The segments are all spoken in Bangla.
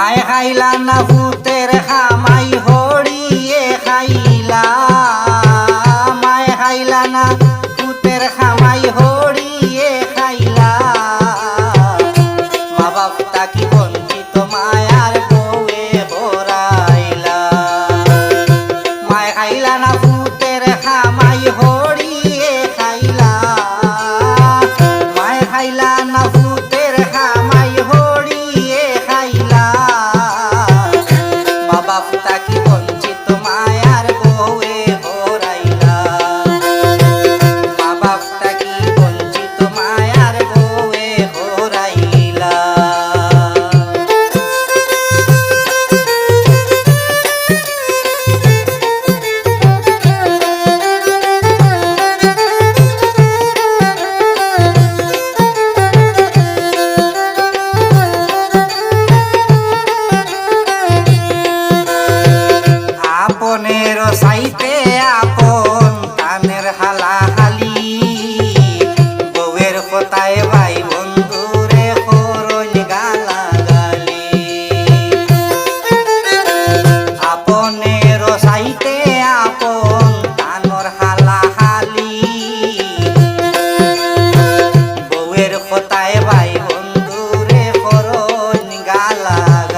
काय खायला ना होत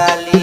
salí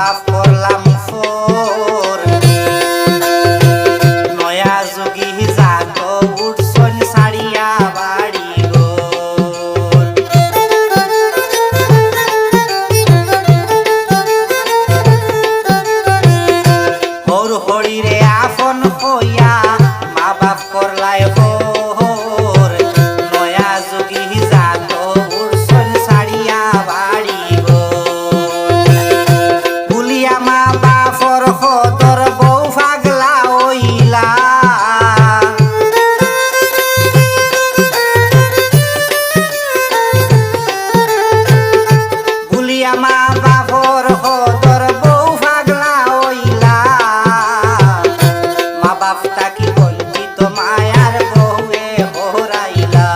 my phone. মা বাপর হদর বউ ফাগলা ওইলা মা বাপ তাকি বঞ্চিত মায়ার বউয়ে হরাইলা।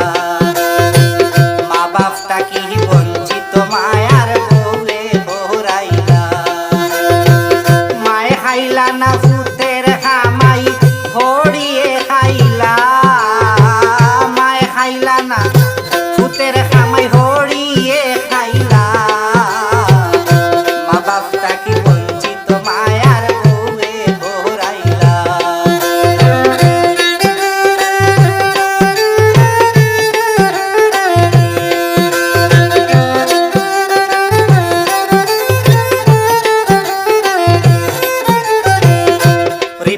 মা বাপ তাকি বঞ্চিত মায়ার বউয়ে হরাইলা। মায় হাইলা না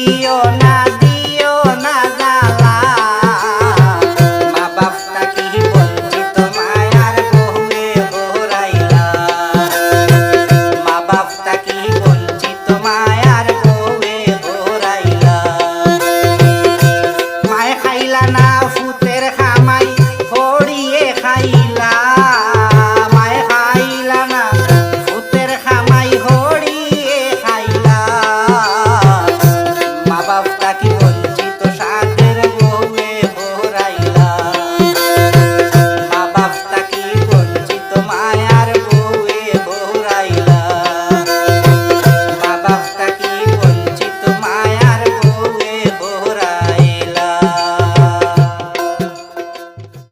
দিও না